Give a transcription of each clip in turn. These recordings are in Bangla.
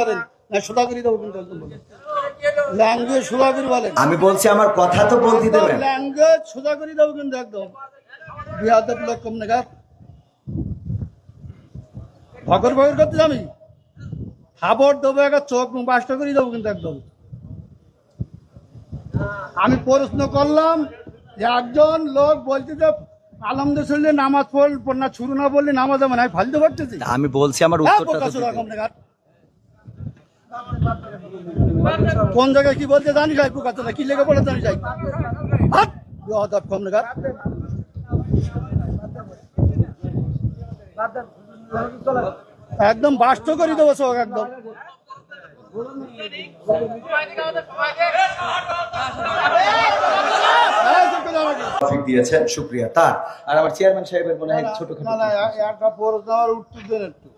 না ল্যাঙ্গুয়েজ বলেন। আমি বলছি আমার কথা তো বলতে দেবেন। ল্যাঙ্গুয়েজ সোজা দেবো কিন্তু একদম। বিহাদব লোক কম নাগাদ ভগর ভগর করতে আমি খাবার দেবো একটা চোখ বাসটা করে দেবো কিন্তু একদম। আমি প্রশ্ন করলাম যে একজন লোক বলতে যে আলমদের শরীরে নামাজ পড় পড় না ছুরু না বললে নামাজ না আমি ফালতে পারতেছি আমি বলছি আমার হ্যাঁ, উত্তরটা প্রকাশ তো দিতে রকম দেন। নাগাদ। কোন জায়গায় কি বলতে জানি যাই প্রকাশ না কি লেগে বলে জানি যাই। কম। একদম বাস্ত করে দেবো সব একদম। দিয়েছেন শুক্রিয়া তার। আর আমার চেয়ারম্যান সাহেবের মনে হয় ছোট না না এ- একটা প্রশ্ন আমার উত্তর দেন একটু।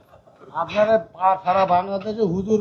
আপনারা সারা বাংলাদেশে হুজুর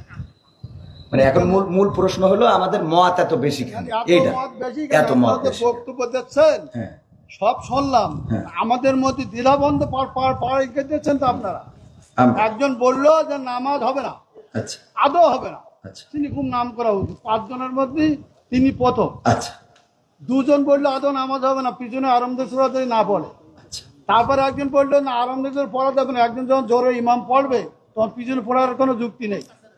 মানে এখন মূল মূল প্রশ্ন হলো আমাদের মত এত বেশি কেন? এইটা এত মত বক্তব্য দিচ্ছেন। হ্যাঁ। সব শুনলাম। হ্যাঁ। আমাদের মধ্যে দ্বিধাবন্ধ পাড় দিচ্ছেন তো আপনারা। একজন বলল যে নামাজ হবে না। আচ্ছা। আদৌ হবে না। আচ্ছা। তিনি খুব নাম করা উচিত পাঁচজনের মধ্যে তিনি প্রথম। আচ্ছা। দুজন বলল আদৌ নামাজ হবে না। পিছনে আরামদের সুরাতে না পড়ে। আচ্ছা। তারপরে একজন বলল না আরামদের পড়া যাবে না। একজন যখন জোরে ইমাম পড়বে তখন পিছনে পড়ার কোনো যুক্তি নেই।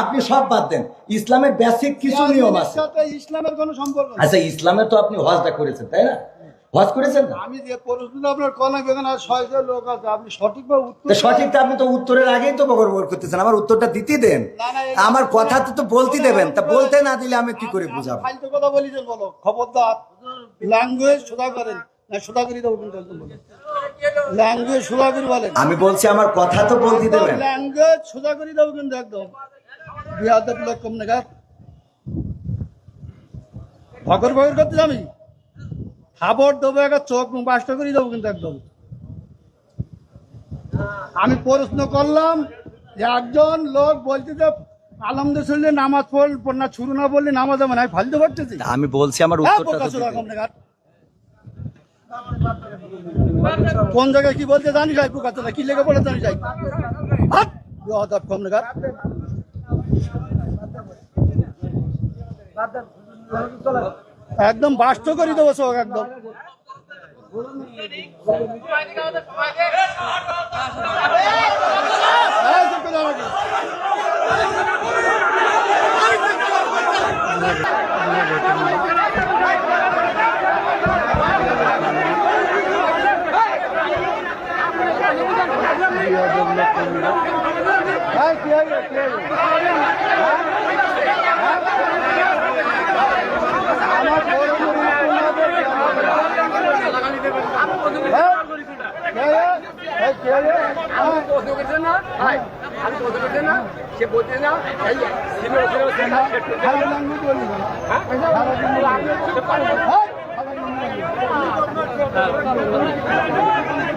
আপনি সব বাদ দেন। ইসলামের বেসিক কিছু নিয়ম আছে। ইসলামের কোনো সম্পর্ক আচ্ছা ইসলামের তো আপনি হজটা করেছেন তাই না? হজ করেছেন না? আমি যে প্রশ্নটা আপনার কলাম এখানে আর ছয়জন লোক আছে আপনি সঠিকভাবে উত্তর তা সঠিক আপনি তো উত্তরের আগেই তো বগর করতেছেন আমার উত্তরটা দিতে দেন। না, না, এটা- আমার কথা তো তো বলতে দেবেন তা বলতে না দিলে আমি কি করে বুঝাবো? ফালতু কথা বলিছেন বলো খবরদার। ল্যাঙ্গুয়েজ সোজা করেন না সোজা করে দেবো কিন্তু একদম ল্যাঙ্গুয়েজ সোজা করে বলেন। আমি বলছি আমার কথা তো বলতে দেবেন। ল্যাঙ্গুয়েজ সোজা করে দেবো কিন্তু একদম। বিহাদব লোক কম নাগাদ ভগর ভগর করতে আমি খাবার দেবো একটা চোখ বাসটা করে দেবো কিন্তু একদম। আমি প্রশ্ন করলাম যে একজন লোক বলতে যে আলমদের শরীরে নামাজ পড় না ছুরু না বললে নামাজ হবে না আমি ফালতে পারতেছি আমি বলছি আমার হ্যাঁ, উত্তরটা তো প্রকাশ দিতে রকম দেন। নাগাদ। কোন জায়গায় কি বলতে জানি যাই প্রকাশ না কি লেগে বলে জানি যাই। কম নাগাদ। একদম বাস্ত করে দেবো সব, একদম করে দাঁড়াও। হ্যাঁ, কি হয়েছে, কি হয়েছে? হ্যাঁ? হ্যাঁ? আমার বড় বড় উপন্যাসের কি হবে? হ্যাঁ? কে রে? এই কে রে? হ্যাঁ? প্রশ্ন করছে না ভাই আমি প্রশ্ন করছে না সে বলছে না। হ্যাঁ?